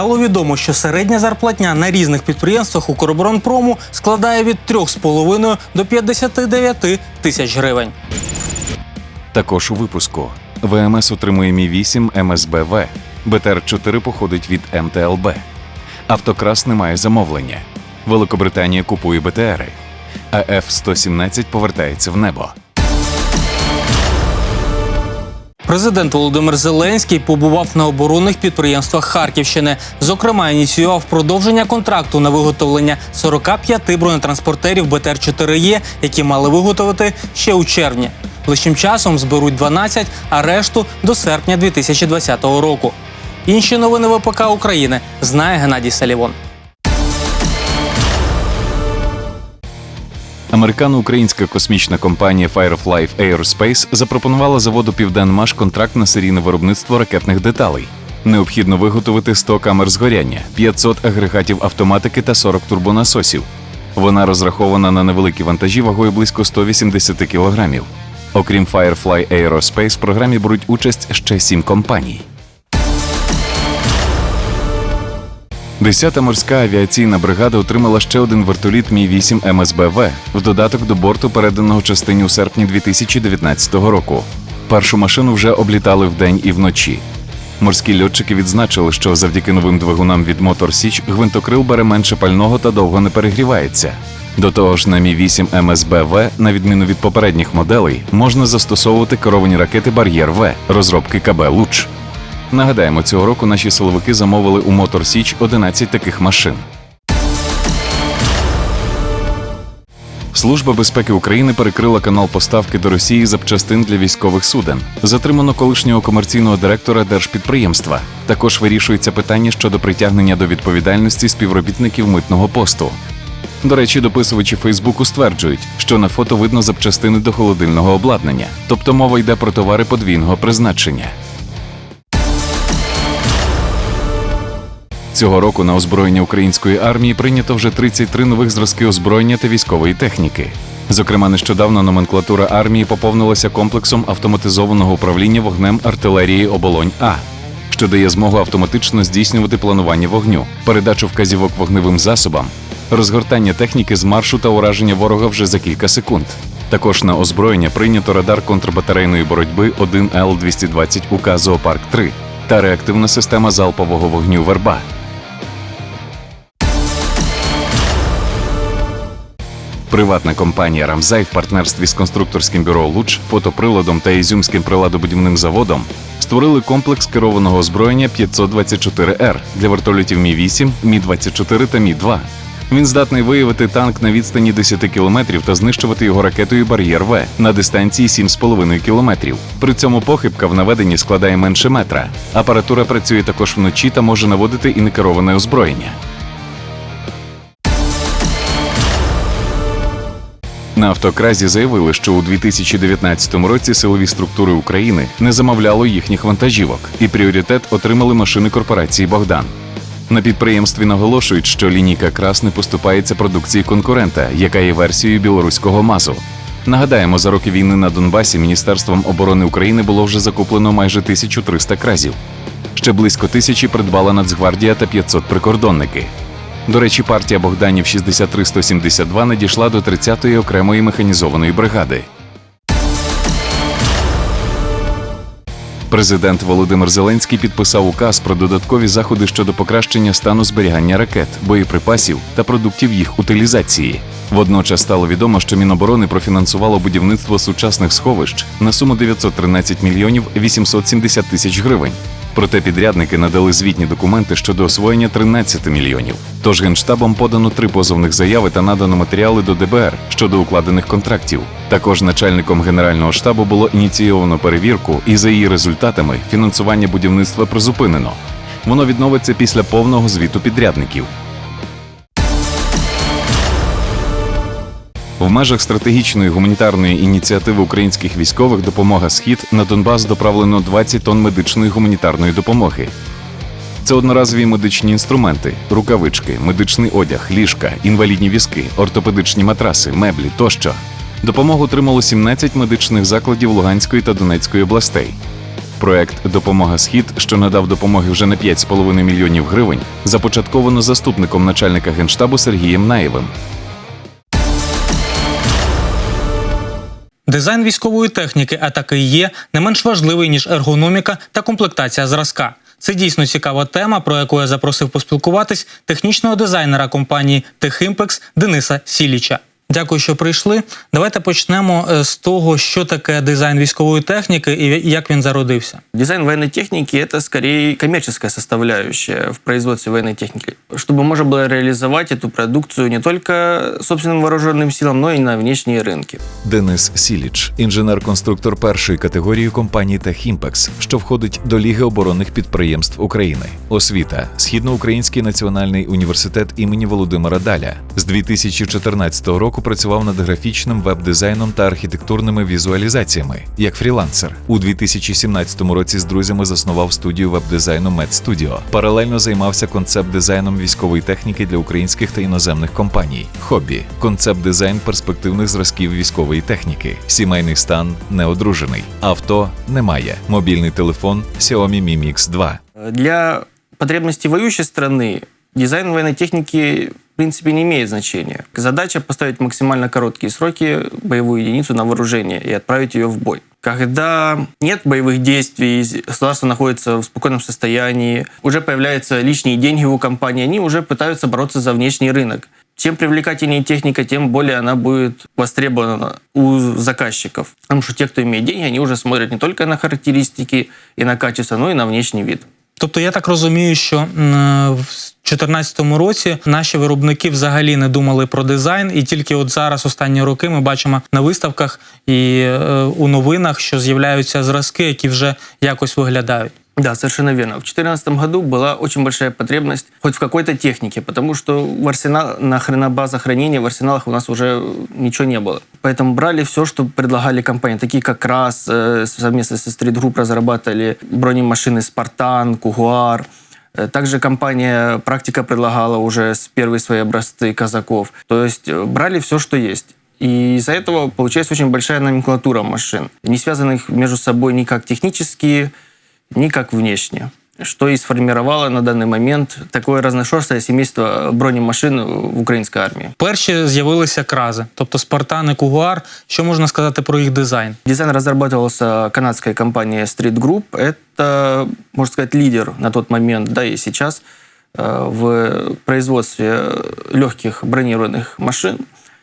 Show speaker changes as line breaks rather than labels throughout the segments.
стало відомо, що середня зарплатня на різних підприємствах Укроборонпрому складає від 3,5 до 59 тисяч гривень.
Також у випуску ВМС отримує Мі 8 МСБВ, БТР 4 походить від МТЛБ. Автокрас не має замовлення. Великобританія купує БТРи. А F-117 повертається в небо.
Президент Володимир Зеленський побував на оборонних підприємствах Харківщини. Зокрема, ініціював продовження контракту на виготовлення 45 бронетранспортерів БТР-4Е, які мали виготовити ще у червні. Ближчим часом зберуть 12, а решту до серпня 2020 року. Інші новини ВПК України знає Геннадій Салівон.
Американо-українська космічна компанія Firefly Aerospace запропонувала заводу Південмаш контракт на серійне виробництво ракетних деталей. Необхідно виготовити 100 камер згоряння, 500 агрегатів автоматики та 40 турбонасосів. Вона розрахована на невеликі вантажі вагою близько 180 кілограмів. Окрім Firefly Aerospace, в програмі беруть участь ще сім компаній. 10-та морська авіаційна бригада отримала ще один вертоліт Мі 8 МСБВ в додаток до борту, переданого частині у серпні 2019 року. Першу машину вже облітали вдень і вночі. Морські льотчики відзначили, що завдяки новим двигунам від Мотор Січ гвинтокрил бере менше пального та довго не перегрівається. До того ж, на Мі 8 МСБВ, на відміну від попередніх моделей, можна застосовувати керовані ракети Бар'єр В розробки КБ Луч. Нагадаємо, цього року наші силовики замовили у Мотор Січ 11 таких машин. Служба безпеки України перекрила канал поставки до Росії запчастин для військових суден. Затримано колишнього комерційного директора держпідприємства. Також вирішується питання щодо притягнення до відповідальності співробітників митного посту. До речі, дописувачі Фейсбуку стверджують, що на фото видно запчастини до холодильного обладнання, тобто мова йде про товари подвійного призначення. Цього року на озброєння української армії прийнято вже 33 нових зразки озброєння та військової техніки. Зокрема, нещодавно номенклатура армії поповнилася комплексом автоматизованого управління вогнем артилерії оболонь А, що дає змогу автоматично здійснювати планування вогню, передачу вказівок вогневим засобам, розгортання техніки з маршу та ураження ворога вже за кілька секунд. Також на озброєння прийнято радар контрбатарейної боротьби 1Л220 УК Зоопарк 3 та реактивна система залпового вогню Верба. Приватна компанія Рамзай в партнерстві з конструкторським бюро Луч, фотоприладом та ізюмським приладобудівним заводом створили комплекс керованого озброєння 524Р для вертольотів Мі 8 Мі 24 та Мі 2 Він здатний виявити танк на відстані 10 кілометрів та знищувати його ракетою Бар'єр В на дистанції 7,5 кілометрів. При цьому похибка в наведенні складає менше метра. Апаратура працює також вночі та може наводити і некероване озброєння. На автокразі заявили, що у 2019 році силові структури України не замовляло їхніх вантажівок, і пріоритет отримали машини корпорації Богдан. На підприємстві наголошують, що лінійка крас не поступається продукції конкурента, яка є версією білоруського МАЗу. Нагадаємо, за роки війни на Донбасі Міністерством оборони України було вже закуплено майже 1300 кразів. Ще близько тисячі придбала Нацгвардія та 500 прикордонники. До речі, партія Богданів 63172 надійшла до 30-ї окремої механізованої бригади. Президент Володимир Зеленський підписав указ про додаткові заходи щодо покращення стану зберігання ракет, боєприпасів та продуктів їх утилізації. Водночас стало відомо, що Міноборони профінансувало будівництво сучасних сховищ на суму 913 мільйонів 870 тисяч гривень. Проте підрядники надали звітні документи щодо освоєння 13 мільйонів. Тож генштабом подано три позовних заяви та надано матеріали до ДБР щодо укладених контрактів. Також начальником генерального штабу було ініційовано перевірку, і за її результатами фінансування будівництва призупинено. Воно відновиться після повного звіту підрядників. В межах стратегічної гуманітарної ініціативи українських військових Допомога Схід на Донбас доправлено 20 тонн медичної гуманітарної допомоги. Це одноразові медичні інструменти, рукавички, медичний одяг, ліжка, інвалідні візки, ортопедичні матраси, меблі тощо. Допомогу отримало 17 медичних закладів Луганської та Донецької областей. Проект Допомога Схід, що надав допомоги вже на 5,5 мільйонів гривень, започатковано заступником начальника генштабу Сергієм Наєвим.
Дизайн військової техніки, а таки є, не менш важливий ніж ергономіка та комплектація зразка. Це дійсно цікава тема, про яку я запросив поспілкуватись технічного дизайнера компанії Техімпекс Дениса Сіліча. Дякую, що прийшли. Давайте почнемо е, з того, що таке дизайн військової техніки і як він зародився.
Дизайн военной техники – это скорее коммерческая составляющая в производстве военной техники, чтобы можно было реализовать эту продукцию не только собственным вооруженным силам, но и на внешние рынки.
Денис Сіліч, інженер-конструктор першої категорії компанії Техімпекс, що входить до Ліги оборонних підприємств України. Освіта Східноукраїнський національний університет імені Володимира Даля. З 2014 року працював над графічним веб-дизайном та архітектурними візуалізаціями як фрілансер. У 2017 році з друзями заснував студію веб-дизайну MedStudio. Паралельно займався концепт-дизайном військової техніки для українських та іноземних компаній. Хобі концепт-дизайн перспективних зразків військової техніки. Сімейний стан неодружений. Авто немає. Мобільний телефон Xiaomi Mi Mix 2.
Для потребностей воюющей страны дизайн военной техники принципе не имеет значения. Задача поставить максимально короткие сроки боевую единицу на вооружение и отправить ее в бой. Когда нет боевых действий, государство находится в спокойном состоянии, уже появляются лишние деньги у компании, они уже пытаются бороться за внешний рынок. Чем привлекательнее техника, тем более она будет востребована у заказчиков. Потому что те, кто имеет деньги, они уже смотрят не только на характеристики и на качество, но и на внешний вид.
Тобто я так розумію, що в 2014 році наші виробники взагалі не думали про дизайн, і тільки от зараз, останні роки, ми бачимо на виставках і е, у новинах, що з'являються зразки, які вже якось виглядають.
Да, совершенно верно. В 2014 году была очень большая потребность хоть в какой-то технике, потому что в арсенал, на хронобазах хранения, в арсеналах у нас уже ничего не было. Поэтому брали все, что предлагали компании, такие как РАС, э, совместно со Street Group разрабатывали бронемашины «Спартан», «Кугуар». Э, Также компания «Практика» предлагала уже с первые свои образцы казаков. То есть э, брали все, что есть. И из-за этого получается очень большая номенклатура машин, не связанных между собой никак технически, никак внешне, что и сформировало на данный момент такое разношерстное семейство бронемашин в украинской армии.
Перші з'явилися крази, тобто Спартан і Кугуар. Що можна сказати про їх дизайн?
Дизайн разрабатывался канадской компанией Street Group. Это, можно сказать, лидер на тот момент, да и сейчас, э, в производстве легких бронированных машин.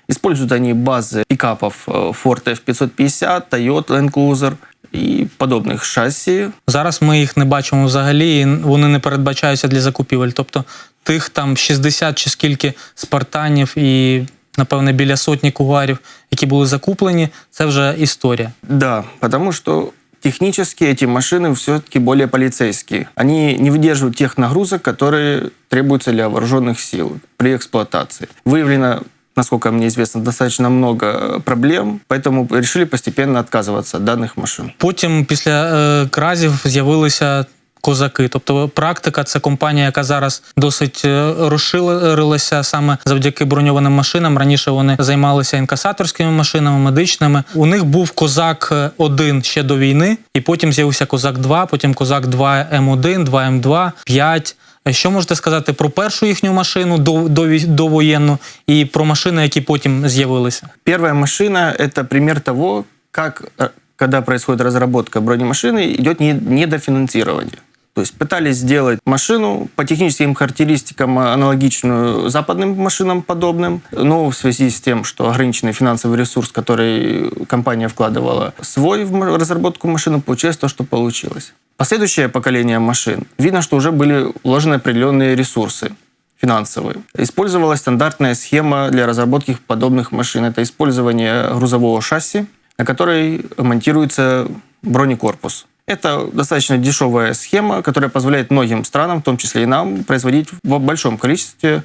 Используют они базы пикапов э, Ford F550, Toyota Land Cruiser и подобных шасси.
Зараз ми їх не бачимо взагалі, і вони не передбачаються для закупівель. Тобто тих там 60 чи скільки спартанів і, напевне, біля сотні кугарів, які були закуплені, це вже історія.
Да, потому что технически эти машины все-таки более полицейские. Они не выдерживают тех нагрузок, которые требуются для вооруженных сил при эксплуатации. Выявлено насколько мне известно, достаточно много проблем, поэтому решили постепенно отказываться от данных машин.
Потім після е, кразів з'явилися козаки. Тобто практика це компанія, яка зараз досить е, розширилася саме завдяки броньованим машинам. Раніше вони займалися інкасаторськими машинами, медичними. У них був козак 1 ще до війни, і потім з'явився козак 2, потім козак 2 М1, 2 М2, 5. Що можете сказати про першу їхню машину до, до, вій- довоєнну і про машини, які потім з'явилися?
Первая машина – это пример того, как, э, когда происходит разработка бронемашины, идет не- недофинансирование. То есть пытались сделать машину по техническим характеристикам аналогичную западным машинам подобным, но в связи с тем, что ограниченный финансовый ресурс, который компания вкладывала свой в разработку машины, получилось то, что получилось. Последующее поколение машин, видно, что уже были вложены определенные ресурсы финансовые. Использовалась стандартная схема для разработки подобных машин. Это использование грузового шасси, на которой монтируется бронекорпус. Это достаточно дешевая схема, которая позволяет многим странам, в том числе и нам, производить в большом количестве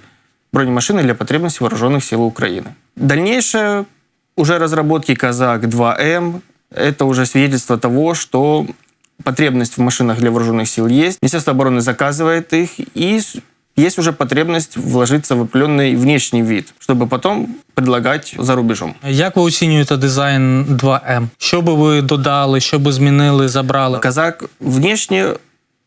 бронемашины для потребностей вооруженных сил Украины. Дальнейшее уже разработки «Казак-2М» – это уже свидетельство того, что потребность в машинах для вооруженных сил есть. Министерство обороны заказывает их, и есть уже потребность вложиться в определенный внешний вид, чтобы потом предлагать за рубежом.
Як ви оцінюєте дизайн 2М? Що би ви додали, що би змінили, забрали?
Казак внешне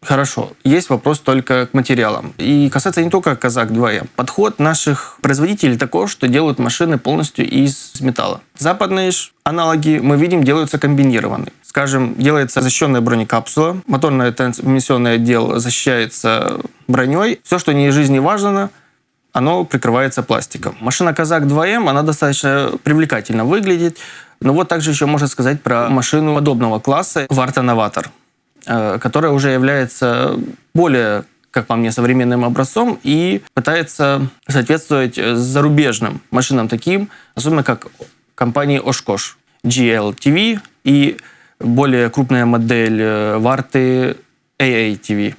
хорошо. Есть вопрос только к материалам. И касается не только Казак 2М. Подход наших производителей таков, что делают машины полностью из металла. Западные ж аналоги, мы видим, делаются комбинированные. Скажем, делается защищенная бронекапсула, моторный трансмиссионный отдел защищается броней. Все, что не жизненно оно прикрывается пластиком. Машина Казак 2М, она достаточно привлекательно выглядит. Но вот также еще можно сказать про машину подобного класса Варта Новатор, э, которая уже является более как по мне, современным образцом и пытается соответствовать зарубежным машинам таким, особенно как компании Oshkosh, GLTV и более крупная модель э, Варты AATV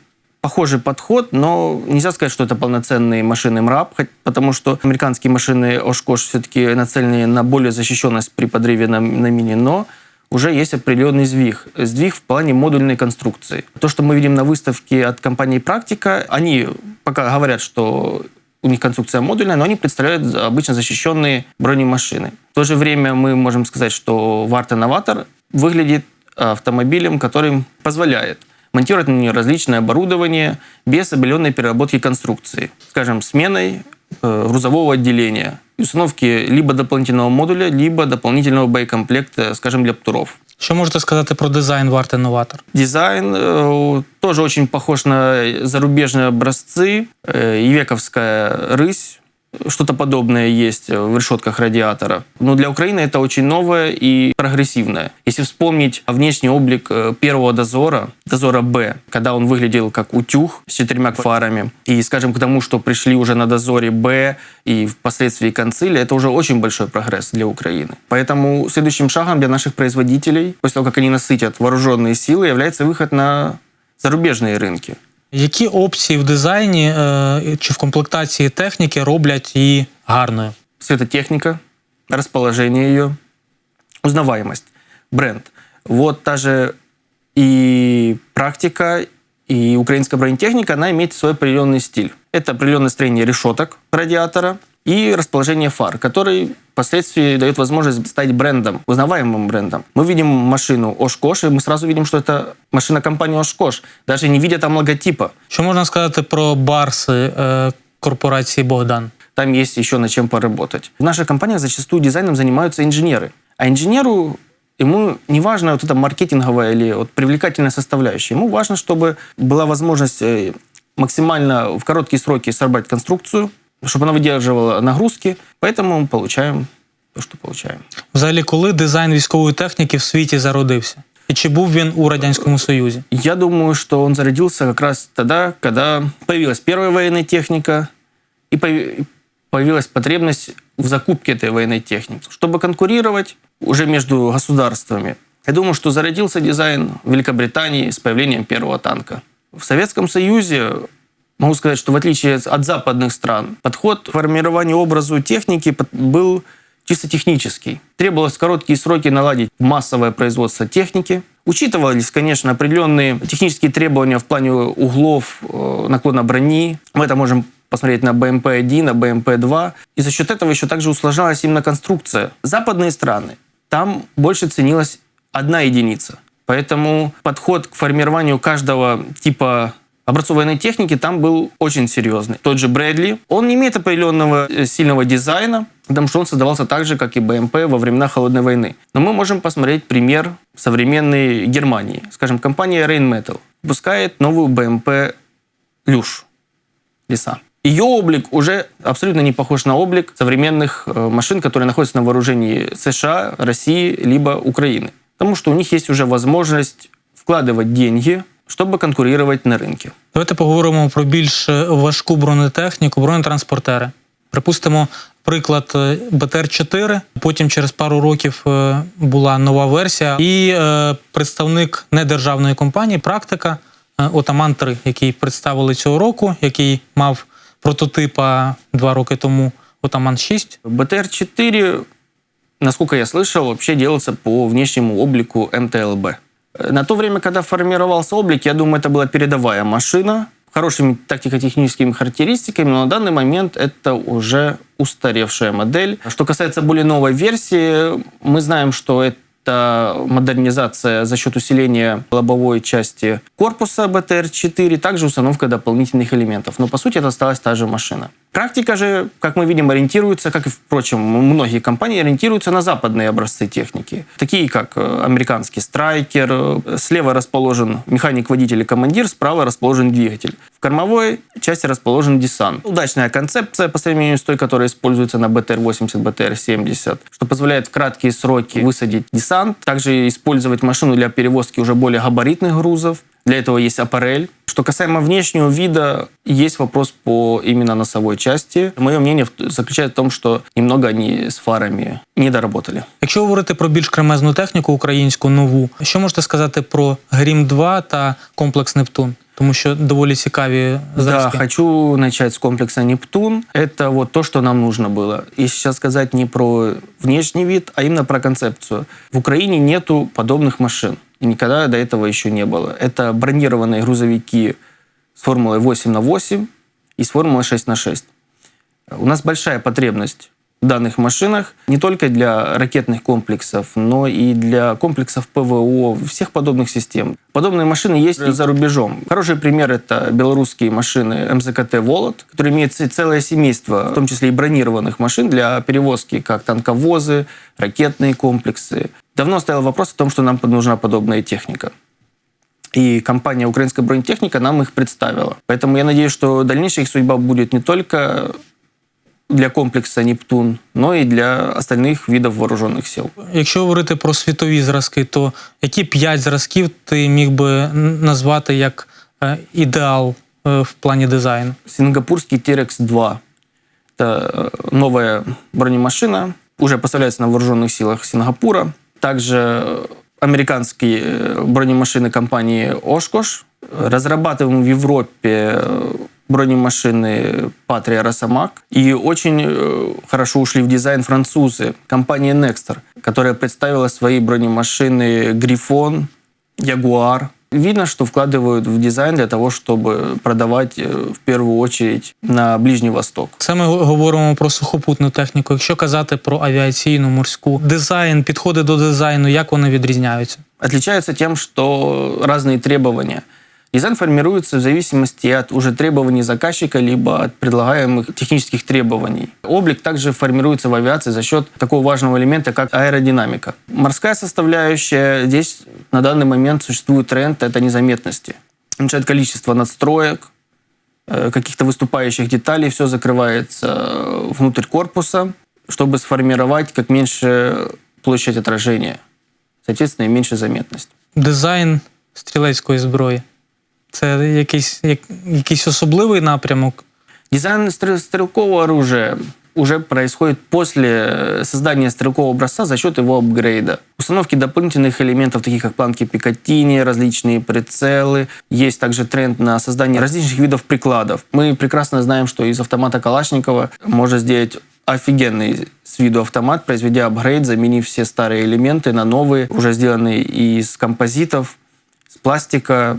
похожий подход, но нельзя сказать, что это полноценные машины МРАП, потому что американские машины Oshkosh все-таки нацелены на более защищенность при подрыве на, на мине, но уже есть определенный сдвиг. Сдвиг в плане модульной конструкции. То, что мы видим на выставке от компании «Практика», они пока говорят, что у них конструкция модульная, но они представляют обычно защищенные бронемашины. В то же время мы можем сказать, что Варта Новатор выглядит автомобилем, который позволяет монтировать на нее различное оборудование без обеленной переработки конструкции. Скажем, сменой э, грузового отделения и установки либо дополнительного модуля, либо дополнительного боекомплекта, скажем, для птуров.
Що можете сказати про дизайн варти новатор?
Дизайн э, тоже очень похож на зарубежные образцы. Э, Ивековская рысь, что-то подобное есть в решетках радиатора. Но для Украины это очень новое и прогрессивное. Если вспомнить внешний облик э, первого дозора, дозора Б, когда он выглядел как утюг с четырьмя фарами, и, скажем, к тому, что пришли уже на дозоре Б и впоследствии концили, это уже очень большой прогресс для Украины. Поэтому следующим шагом для наших производителей, после того, как они насытят вооруженные силы, является выход на зарубежные рынки.
Які опції в дизайні е, чи в комплектації техніки роблять її гарною?
светотехника, расположение ее, узнаваемость, бренд. Вот та же и практика, и украинская бронетехника, она имеет свой определенный стиль. Это определенное строение решеток радиатора и расположение фар, который впоследствии дает возможность стать брендом, узнаваемым брендом. Мы видим машину Oshkosh, и мы сразу видим, что это машина компании Oshkosh, даже не видя там логотипа.
Що можна сказати про барси е, корпорації Богдан?
там есть еще над чем поработать. В наших компаниях зачастую дизайном занимаются инженеры. А инженеру ему не важно вот эта маркетинговая или вот привлекательная составляющая. Ему важно, чтобы была возможность э, максимально в короткие сроки сорвать конструкцию, чтобы она выдерживала нагрузки. Поэтому мы получаем то, что получаем.
Взагалі, коли дизайн військової техніки в світі зародився? І чи був він у Радянському Союзі?
Я думаю, что он зародился как раз тогда, когда появилась первая военная техника и появ- появилась потребность в закупке этой военной техники. Чтобы конкурировать уже между государствами, я думаю, что зародился дизайн в Великобритании с появлением первого танка. В Советском Союзе могу сказать, что в отличие от западных стран, подход к формированию образу техники был чисто технический. Требовалось в короткие сроки наладить массовое производство техники. Учитывались, конечно, определенные технические требования в плане углов э, наклона брони. Мы это можем посмотреть на БМП-1, на БМП-2. И за счет этого еще также усложнялась именно конструкция. Западные страны, там больше ценилась одна единица. Поэтому подход к формированию каждого типа образцовой военной техники там был очень серьезный. Тот же Брэдли, он не имеет определенного э, сильного дизайна, потому что он создавался так же, как и БМП во времена Холодной войны. Но мы можем посмотреть пример современной Германии. Скажем, компания Rheinmetall выпускает новую БМП Люш леса. Ее облик уже абсолютно не похож на облик современных э, машин, которые находятся на вооружении США, России, либо Украины. Потому что у них есть уже возможность вкладывать деньги, чтобы конкурировать на рынке.
Давайте поговоримо про більш е, важку бронетехніку, бронетранспортери. Припустимо, приклад е, БТР-4. Потім через пару років е, була нова версія, і е, представник недержавної компанії Практика е, Отаман 3, який представили цього року, який мав прототипа два роки тому Отаман 6.
БТР-4, насколько я слышал, вообще делался по внешнему облику МТЛБ. Э, На то время, когда формировался облик, я думаю, это была передовая машина, хорошими тактико-техническими характеристиками, но на данный момент это уже устаревшая модель. Что касается более новой версии, мы знаем, что это модернизация за счет усиления лобовой части корпуса BTR-4, также установка дополнительных элементов. Но по сути это осталась та же машина. Практика же, как мы видим, ориентируется, как и, впрочем, многие компании ориентируются на западные образцы техники, такие как э, американский страйкер. э, Слева расположен механик-водитель и командир, справа расположен двигатель. В кормовой части расположен десант. Удачная концепция по сравнению с той, которая используется на BTR-80, BTR-70, что позволяет в краткие сроки высадить десант, также использовать машину для перевозки уже более габаритных грузов. Для этого есть аппарель. Что касаемо внешнего вида, есть вопрос по именно носовой части. Мое мнение в- заключается в том, что немного они с фарами не доработали.
Якщо говорити про більш кремезну техніку українську нову, що можете сказати про Грім 2 та комплекс Нептун? Тому що доволі цікаві
Да,
зразки.
хочу начать с комплекса «Нептун». Это вот то, что нам нужно было. И сейчас сказать не про внешний вид, а именно про концепцию. В Украине нету подобных машин. И никогда до этого еще не было. Это бронированные грузовики с формулой 8 на 8 и с формулой 6 на 6. У нас большая потребность в данных машинах не только для ракетных комплексов, но и для комплексов ПВО, всех подобных систем. Подобные машины есть и за рубежом. Хороший пример – это белорусские машины МЗКТ «Волод», которые имеют целое семейство, в том числе и бронированных машин для перевозки, как танковозы, ракетные комплексы. Давно стоял вопрос о том, что нам нужна подобная техника. И компания «Украинская бронетехника» нам их представила. Поэтому я надеюсь, что дальнейшая их судьба будет не только для комплекса «Нептун», но и для остальных видов вооруженных сил.
Якщо говорити про світові зразки, то які п'ять зразків ти міг би н- назвати як е, ідеал е, в плані дизайну?
Сингапурский Терекс-2 – это э, новая бронемашина, уже поставляется на вооруженных силах Сингапура. Также э, американские э, бронемашины компании Oshkosh. Разрабатываем в Европе э, бронемашины Patria Rosamac. И очень э, хорошо ушли в дизайн французы. Компания Nexter, которая представила свои бронемашины Грифон, Ягуар. Видно, что вкладывают в дизайн для того, чтобы продавать э, в первую очередь на Ближний Восток.
Це ми го- говоримо про сухопутну техніку. Якщо казати про авіаційну, морську, дизайн, підходи до дизайну, як вони відрізняються?
Отличаются тем, что разные требования. Дизайн формируется в зависимости от уже требований заказчика, либо от предлагаемых технических требований. Облик также формируется в авиации за счет такого важного элемента, как аэродинамика. Морская составляющая, здесь на данный момент существует тренд, это незаметности. Уменьшает количество надстроек, э, каких-то выступающих деталей, все закрывается э, внутрь корпуса, чтобы сформировать как меньше площадь отражения, соответственно, и меньше заметность.
Дизайн стрілецької зброї. Це якийсь, як, якийсь особливий напрямок.
Дизайн стрел- стрелкового оружия уже происходит после создания стрелкового образца за счет его апгрейда. Установки дополнительных элементов, таких как планки Пикатини, различные прицелы. Есть также тренд на создание различных видов прикладов. Мы прекрасно знаем, что из автомата Калашникова можно сделать офигенный с виду автомат, произведя апгрейд, заменив все старые элементы на новые, уже сделанные из композитов, с пластика,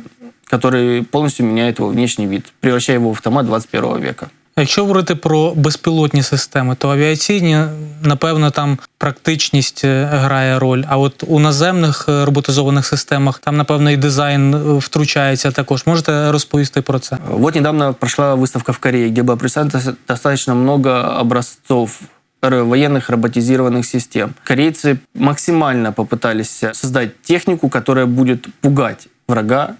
который полностью меняет его внешний вид, превращая его в автомат 21 века.
Якщо говорити про безпілотні системи, то авіаційні, напевно, там практичність е, грає роль. А от у наземних е, роботизованих системах там, напевно, і дизайн е, втручається також. Можете розповісти про це?
Вот недавно прошла выставка в Корее, где было представлено достаточно много образцов р- военных роботизированных систем. Корейцы максимально попытались создать технику, которая будет пугать врага,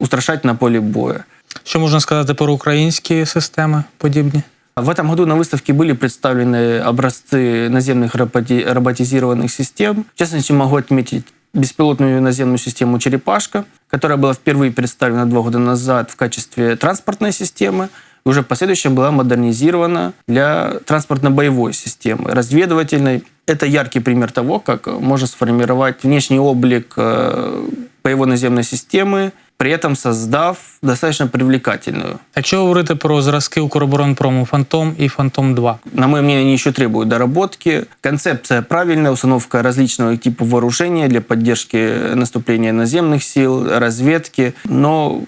устрашать на поле боя.
Що можна сказати про українські системи подібні?
В этом году на выставке были представлены образцы наземных роботи- роботизированных систем. В частности, могу отметить беспилотную наземную систему «Черепашка», которая была впервые представлена два года назад в качестве транспортной системы. И уже в последующем была модернизирована для транспортно-боевой системы, разведывательной. Это яркий пример того, как можно сформировать внешний облик э, боевой наземной системы, при этом создав достаточно привлекательную
Якщо говорити про зразки Укроборонпрому Фантом і Фантом 2
На мое мнение, они еще требуют доработки. Концепция правильная, установка различного типа вооружения для поддержки наступления наземных сил, разведки. Но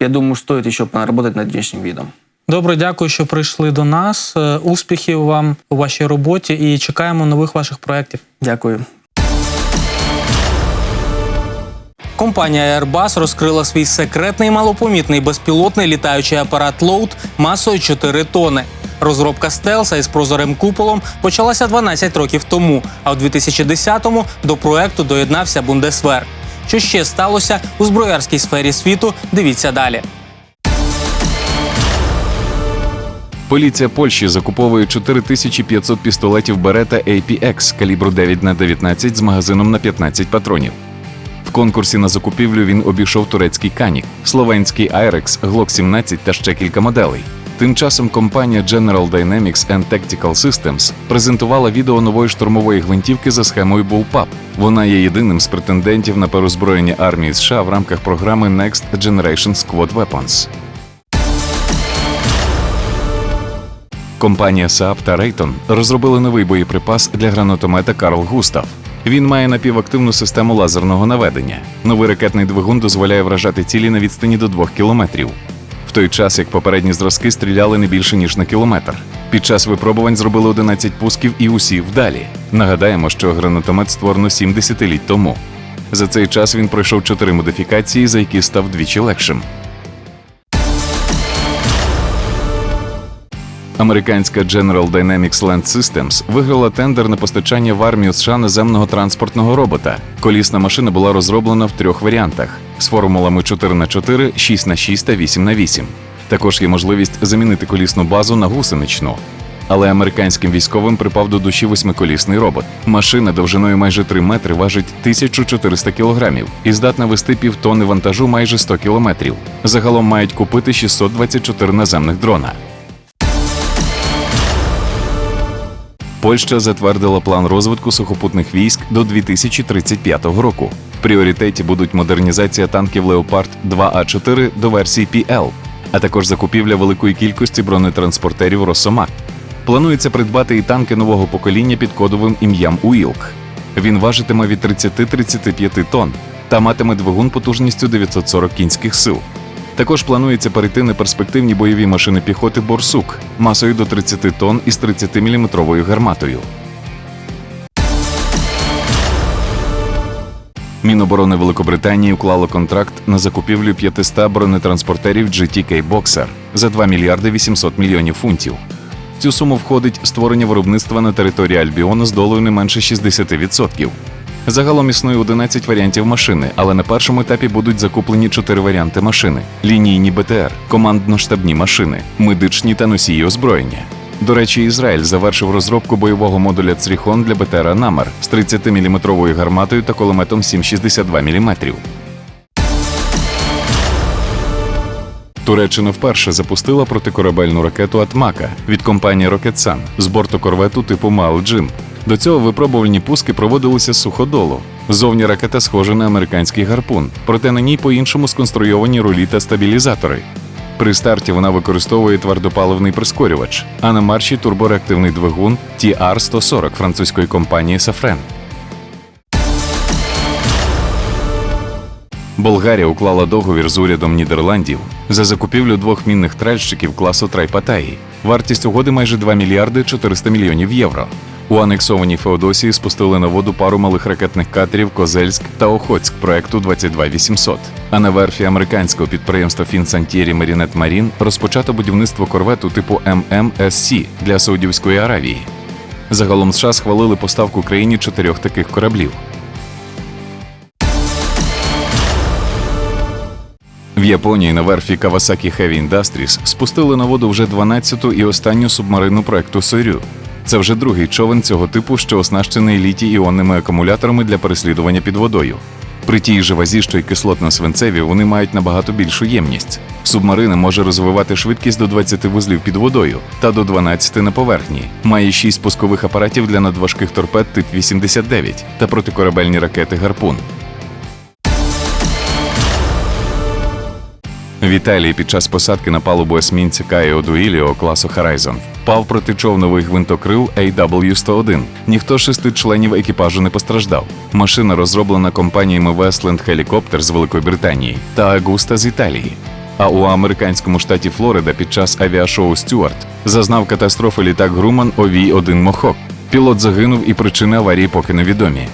я думаю, стоит еще поработать над внешним видом.
Добре, дякую, що прийшли до нас. Е, Успіхів вам у вашій роботі і чекаємо нових ваших проєктів.
Дякую.
Компанія Airbus розкрила свій секретний малопомітний безпілотний літаючий апарат Load масою 4 тони. Розробка стелса із прозорим куполом почалася 12 років тому, а у 2010-му до проекту доєднався Бундесвер. Що ще сталося у зброярській сфері світу? Дивіться далі.
Поліція Польщі закуповує 4500 пістолетів Берета APX калібру 9 на 19 з магазином на 15 патронів. В конкурсі на закупівлю він обійшов турецький Канік, словенський Айрекс, Glock 17 та ще кілька моделей. Тим часом компанія General Dynamics and Tactical Systems презентувала відео нової штурмової гвинтівки за схемою Bullpup. Вона є єдиним з претендентів на перозброєння армії США в рамках програми Next Generation Squad Weapons. Компанія Saab та Raytheon розробили новий боєприпас для гранатомета Карл Густав. Він має напівактивну систему лазерного наведення. Новий ракетний двигун дозволяє вражати цілі на відстані до 2 кілометрів. В той час як попередні зразки стріляли не більше ніж на кілометр. Під час випробувань зробили 11 пусків і усі вдалі. Нагадаємо, що гранатомет створено 7 десятиліть тому. За цей час він пройшов 4 модифікації, за які став двічі легшим. Американська General Dynamics Land Systems виграла тендер на постачання в армію США наземного транспортного робота. Колісна машина була розроблена в трьох варіантах з формулами 4х4, 6х6 та 8х8. Також є можливість замінити колісну базу на гусеничну. Але американським військовим припав до душі восьмиколісний робот. Машина довжиною майже 3 метри важить 1400 кілограмів і здатна вести півтони вантажу майже 100 кілометрів. Загалом мають купити 624 наземних дрона. Польща затвердила план розвитку сухопутних військ до 2035 року. В пріоритеті будуть модернізація танків Леопард 2А4 до версії PL, а також закупівля великої кількості бронетранспортерів Росомак. Планується придбати і танки нового покоління під кодовим ім'ям Уілк. Він важитиме від 30-35 тонн та матиме двигун потужністю 940 кінських сил. Також планується перейти на перспективні бойові машини піхоти Борсук масою до 30 тонн із 30-мм гарматою. Міноборони Великобританії уклало контракт на закупівлю 500 бронетранспортерів GTK Boxer за 2 мільярди 800 мільйонів фунтів. В цю суму входить створення виробництва на території Альбіону з долею не менше 60%. Загалом існує 11 варіантів машини, але на першому етапі будуть закуплені 4 варіанти машини: лінійні БТР, командно-штабні машини, медичні та носії озброєння. До речі, Ізраїль завершив розробку бойового модуля Цріхон для БТРа Намер з 30-мм гарматою та кулеметом 7,62 мм. Туреччина вперше запустила протикорабельну ракету Атмака від компанії Рокетсан з борту корвету типу Мал Джим. До цього випробувальні пуски проводилися суходолу. Зовні ракета схожа на американський гарпун, проте на ній по-іншому сконструйовані рулі та стабілізатори. При старті вона використовує твердопаливний прискорювач, а на марші турбореактивний двигун TR-140 французької компанії Safran. Болгарія уклала договір з урядом Нідерландів за закупівлю двох мінних тральщиків класу Трайпатаї. Вартість угоди майже 2 мільярди 400 мільйонів євро. У анексованій Феодосії спустили на воду пару малих ракетних катерів Козельськ та Охотськ проекту 22800. А на верфі американського підприємства Фінсантєрі Марінет Марін розпочато будівництво корвету типу ММСС для Саудівської Аравії. Загалом США схвалили поставку країні чотирьох таких кораблів. В Японії на верфі Kawasaki Heavy Industries спустили на воду вже 12-ту і останню субмарину проекту Сорю. Це вже другий човен цього типу, що оснащений літій іонними акумуляторами для переслідування під водою. При тій же вазі, що й кислотно-свинцеві, вони мають набагато більшу ємність. Субмарина може розвивати швидкість до 20 вузлів під водою та до 12 на поверхні. Має 6 пускових апаратів для надважких торпед тип 89 та протикорабельні ракети Гарпун. В Італії під час посадки на палубу есмінця Кайо Дуїліо класу Horizon впав протичовновий гвинтокрил AW-101. Ніхто з шести членів екіпажу не постраждав. Машина розроблена компаніями Westland Helicopter з Великої Британії та Agusta з Італії. А у американському штаті Флорида під час авіашоу Стюарт зазнав катастрофи літак Груман овій 1 Мохок. Пілот загинув і причини аварії поки невідомі.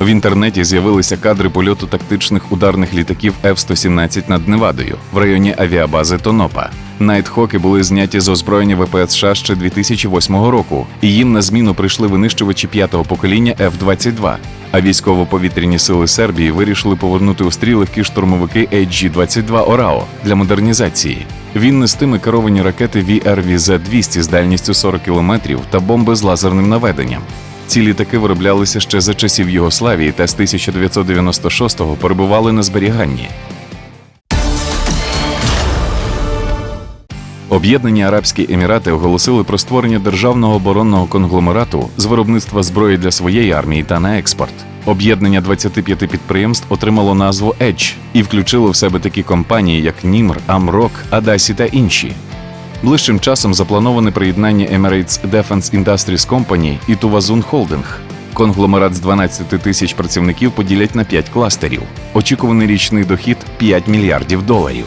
В інтернеті з'явилися кадри польоту тактичних ударних літаків F-117 над Невадою в районі авіабази Тонопа. Найтхоки були зняті з озброєння ВПС США ще 2008 року, і їм на зміну прийшли винищувачі п'ятого покоління F-22. А військово-повітряні сили Сербії вирішили повернути у стрій легкі штурмовики HG-22 Орао для модернізації. Він нестиме керовані ракети VRVZ-200 з дальністю 40 км та бомби з лазерним наведенням. Ці літаки вироблялися ще за часів Югославії та з 1996-го перебували на зберіганні. Об'єднані Арабські Емірати оголосили про створення державного оборонного конгломерату з виробництва зброї для своєї армії та на експорт. Об'єднання 25 підприємств отримало назву Edge і включило в себе такі компанії, як Німр, Амрок, Адасі та інші. Ближчим часом заплановане приєднання Emirates Defense Industries Company і Tuvazun Holding. Конгломерат з 12 тисяч працівників поділять на 5 кластерів. Очікуваний річний дохід 5 мільярдів доларів.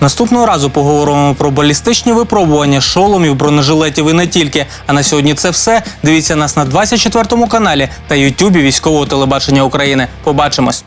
Наступного разу поговоримо про балістичні випробування шоломів, бронежилетів і не тільки. А на сьогодні це все. Дивіться нас на 24 каналі та Ютубі військового телебачення України. Побачимось.